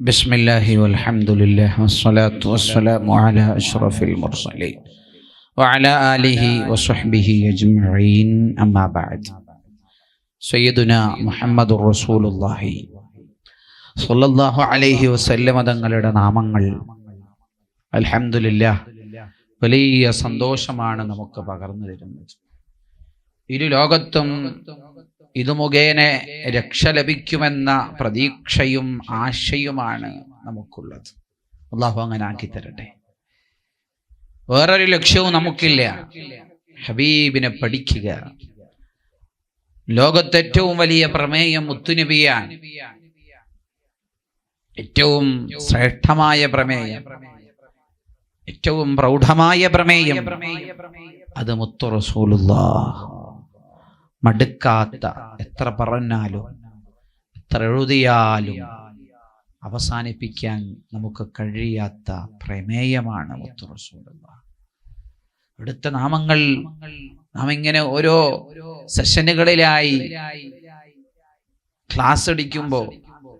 بسم الله والحمد لله والصلاة والسلام على أشرف المرسلين وعلى آله وصحبه أجمعين أما بعد سيدنا محمد رسول الله صلى الله عليه وسلم തങ്ങളുടെ നാമങ്ങൾ അൽഹംദുലില്ലാ വലിയ സന്തോഷമാണ് നമുക്ക് പകർന്നു തരുന്നത് ഇരു ലോകത്തും ഇത് മുഖേന രക്ഷ ലഭിക്കുമെന്ന പ്രതീക്ഷയും ആശയുമാണ് നമുക്കുള്ളത്. അള്ളാഹു അങ്ങനെ ആക്കി തരട്ടെ. വേറൊരു ലക്ഷ്യവും നമുക്കില്ല. ഹബീബിനെ പഠിക്കുക. ലോകത്തെ ഏറ്റവും വലിയ പ്രമേയം മുത്തുനബിയാണ്. ഏറ്റവും ശ്രേഷ്ഠമായ പ്രമേയം. ഏറ്റവും പ്രൗഢമായ പ്രമേയം. അത് മുത്തു റസൂലുള്ളാഹ്. മടുക്കാത്ത എത്ര പറഞ്ഞാലും എത്ര എഴുതിയാലും അവസാനിപ്പിക്കാൻ നമുക്ക് കഴിയാത്ത പ്രമേയമാണ് മുത്തു റസൂലുള്ളാഹ്. അടുത്ത നാമങ്ങൾ നാം ഇങ്ങനെ ഓരോ സെഷനുകളിലായി ക്ലാസ് അടിക്കുമ്പോൾ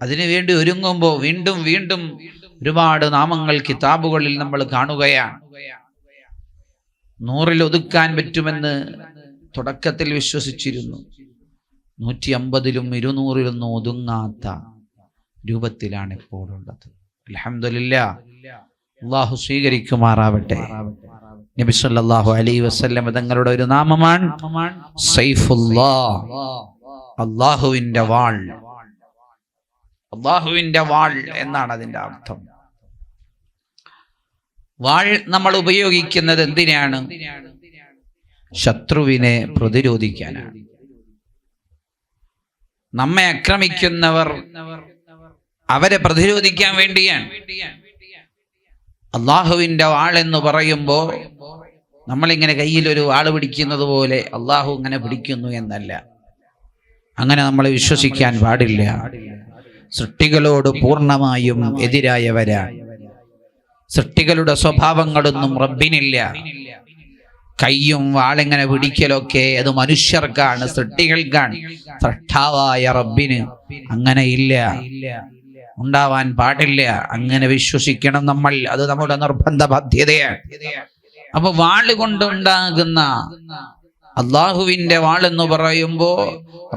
അതിനുവേണ്ടി ഒരുങ്ങുമ്പോൾ വീണ്ടും വീണ്ടും ഒരുപാട് നാമങ്ങൾ കിതാബുകളിൽ നമ്മൾ കാണുകയാണ്. നൂറിൽ ഒതുക്കാൻ പറ്റുമെന്ന് തുടക്കത്തിൽ വിശ്വസിച്ചിരുന്നു. നൂറ്റി അമ്പതിലും ഇരുന്നൂറിലൊന്നും ഒതുങ്ങാത്ത രൂപത്തിലാണ് ഇപ്പോൾ ഉള്ളത്. അലഹമില്ല അള്ളാഹു സ്വീകരിക്കുമാറാവട്ടെ. നബി സല്ലല്ലാഹു അലൈഹി വസല്ലം തങ്ങളുടെ ഒരു നാമമാണ് സൈഫുല്ലാ. അള്ളാഹുവിന്റെ വാൾ. അള്ളാഹുവിന്റെ വാൾ എന്നാണ് അതിന്റെ അർത്ഥം. വാൾ നമ്മൾ ഉപയോഗിക്കുന്നത് എന്തിനാണ്? ശത്രുവിനെ പ്രതിരോധിക്കാനാണ്. നമ്മെ ആക്രമിക്കുന്നവർ അവരെ പ്രതിരോധിക്കാൻ വേണ്ടിയാണ്. അള്ളാഹുവിന്റെ വാൾ എന്ന് പറയുമ്പോ നമ്മളിങ്ങനെ കയ്യിൽ ഒരു വാൾ പിടിക്കുന്നത് പോലെ അള്ളാഹു ഇങ്ങനെ പിടിക്കുന്നു എന്നല്ല. അങ്ങനെ നമ്മൾ വിശ്വസിക്കാൻ പാടില്ല. സൃഷ്ടികളോട് പൂർണമായും എതിരായവരാ. സൃഷ്ടികളുടെ സ്വഭാവങ്ങളൊന്നും റബ്ബിനില്ല. കയ്യും വാളിങ്ങനെ പിടിക്കലൊക്കെ അത് മനുഷ്യർക്കാണ് സൃഷ്ടികൾക്കാണ്. സൃഷ്ടാവായ റബ്ബിന് അങ്ങനെ ഇല്ല. ഉണ്ടാവാൻ പാടില്ല. അങ്ങനെ വിശ്വസിക്കണം നമ്മൾ. അത് നമ്മുടെ നിർബന്ധ ബാധ്യതയാണ്. അപ്പൊ വാൾ കൊണ്ടുണ്ടാകുന്ന അള്ളാഹുവിന്റെ വാളെന്ന് പറയുമ്പോ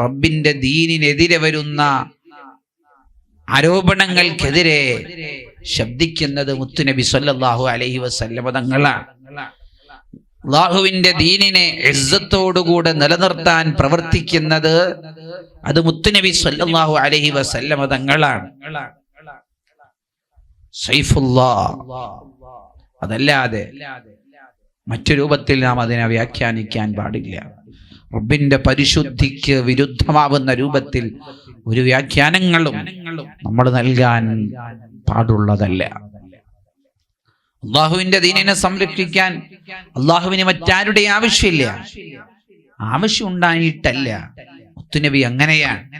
റബ്ബിന്റെ ദീനിനെതിരെ വരുന്ന ആരോപണങ്ങൾക്കെതിരെ ശബ്ദിക്കുന്നത് മുത്തുനബി സല്ലാഹു അലഹി വസല്ലമ തങ്ങളാണ്. അള്ളാഹുവിന്റെ ദീനിനെ എസ്സത്തോടുകൂടെ നിലനിർത്താൻ പ്രവർത്തിക്കുന്നത് അത് മുത്തുനബി സല്ലാഹു അലഹി വസല്ലമ തങ്ങളാണ്. അതല്ലാതെ മറ്റു രൂപത്തിൽ നാം അതിനെ വ്യാഖ്യാനിക്കാൻ പാടില്ല. റബ്ബിന്റെ പരിശുദ്ധിക്ക് വിരുദ്ധമാവുന്ന രൂപത്തിൽ ഒരു വ്യാഖ്യാനങ്ങളും നമ്മൾ നൽകാൻ പാടുള്ളതല്ല. അള്ളാഹുവിന്റെ ദീനിനെ സംരക്ഷിക്കാൻ അള്ളാഹുവിന് മറ്റാരുടെ ആവശ്യമില്ല. ആവശ്യം ഉണ്ടായിട്ടല്ല മുത്തുനബി അങ്ങനെയാണ്.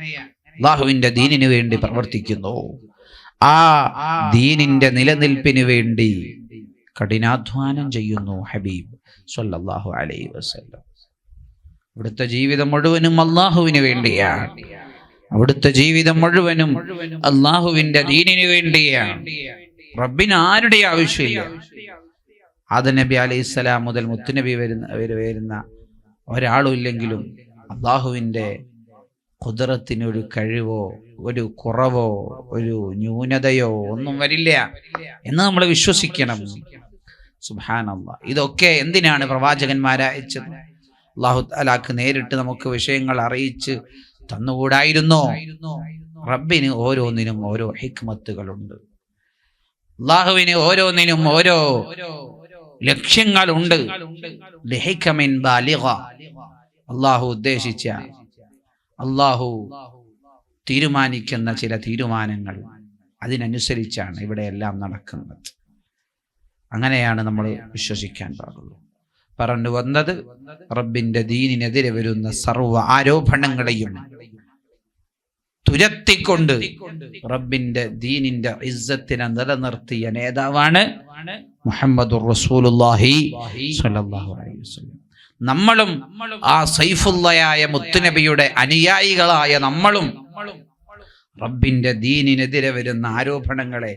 അള്ളാഹുവിന്റെ ദീനിന് വേണ്ടി പ്രവർത്തിക്കുന്നു. ആ ദീനിന്റെ നിലനിൽപ്പിന് വേണ്ടി കഠിനാധ്വാനം ചെയ്യുന്നു ഹബീബ് സല്ലല്ലാഹു അലൈഹി വസല്ലം. അവിടുത്തെ ജീവിതം മുഴുവനും അള്ളാഹുവിന് വേണ്ടിയാണ്. അവിടുത്തെ ജീവിതം മുഴുവനും അള്ളാഹുവിന്റെ ദീനിന് വേണ്ടിയാണ്. റബ്ബിന് ആരുടെ ആവശ്യമില്ല. ആദ നബി അലൈഹി സ്വലാം മുതൽ മുത്തുനബി വരുന്ന വരെ വരുന്ന ഒരാളും ഇല്ലെങ്കിലും അള്ളാഹുവിന്റെ കുതിരത്തിനൊരു കഴിവോ ഒരു കുറവോ ഒരു ന്യൂനതയോ ഒന്നും വരില്ല എന്ന് നമ്മൾ വിശ്വസിക്കണം. സുബാനല്ല ഇതൊക്കെ എന്തിനാണ് പ്രവാചകന്മാരയച്ചത് അള്ളാഹു അലാക്ക് നേരിട്ട് നമുക്ക് വിഷയങ്ങൾ അറിയിച്ച് തന്നുകൂടായിരുന്നോ? റബ്ബിന് ഓരോന്നിനും ഓരോ ഹിക്മത്തുകളുണ്ട്. അള്ളാഹുവിന് ഓരോന്നിനും ഓരോ ലക്ഷ്യങ്ങളുണ്ട്. അള്ളാഹു ഉദ്ദേശിച്ച അള്ളാഹു തീരുമാനിക്കുന്ന ചില തീരുമാനങ്ങൾ അതിനനുസരിച്ചാണ് ഇവിടെ എല്ലാം നടക്കുന്നത്. അങ്ങനെയാണ് നമ്മൾ വിശ്വസിക്കാൻ പാടുള്ളൂ. പറഞ്ഞു വന്നത് റബ്ബിന്റെ ദീനിനെതിരെ വരുന്ന സർവ ആരോപണങ്ങളെയും തുരത്തിക്കൊണ്ട് റബ്ബിന്റെ ദീനിന്റെ ഇസ്സത്തിനെ നിലനിർത്തിയ നേതാവാണ് മുഹമ്മദ് റസൂലുള്ളാഹി സ്വല്ലല്ലാഹു അലൈഹി വസല്ലം. നമ്മളും ആ സൈഫുള്ളയായ മുത്തുനബിയുടെ അനുയായികളായ നമ്മളും റബ്ബിന്റെ ദീനിനെതിരെ വരുന്ന ആരോപണങ്ങളെ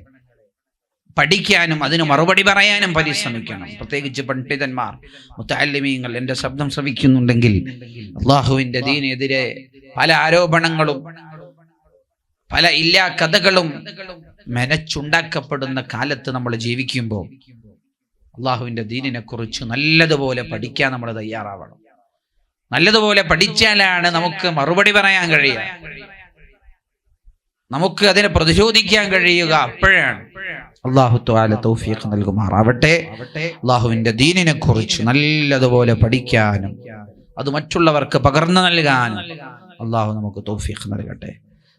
പഠിക്കാനും അതിന് മറുപടി പറയാനും പരിശ്രമിക്കണം. പ്രത്യേകിച്ച് പണ്ഡിതന്മാർ മുത്താലിമീങ്ങൾ എന്റെ ശബ്ദം ശ്രവിക്കുന്നുണ്ടെങ്കിൽ അള്ളാഹുവിന്റെ ദീനെതിരെ പല ആരോപണങ്ങളും പല ഇല്ലാ കഥകളും മെനച്ചുണ്ടാക്കപ്പെടുന്ന കാലത്ത് നമ്മൾ ജീവിക്കുമ്പോൾ അള്ളാഹുവിന്റെ ദീനിനെ കുറിച്ച് നല്ലതുപോലെ പഠിക്കാൻ നമ്മൾ തയ്യാറാവണം. നല്ലതുപോലെ പഠിച്ചാലാണ് നമുക്ക് മറുപടി പറയാൻ കഴിയുക. നമുക്ക് അതിനെ പ്രതിരോധിക്കാൻ കഴിയുക. അപ്പോഴാണ് അള്ളാഹു ത്വാല തൗഫീഖ് നൽകുമാറാവട്ടെ. അള്ളാഹുവിന്റെ ദീനിനെ കുറിച്ച് നല്ലതുപോലെ പഠിക്കാനും അത് മറ്റുള്ളവർക്ക് പകർന്നു നൽകാനും അള്ളാഹു നമുക്ക് തൗഫീഖ് നൽകട്ടെ.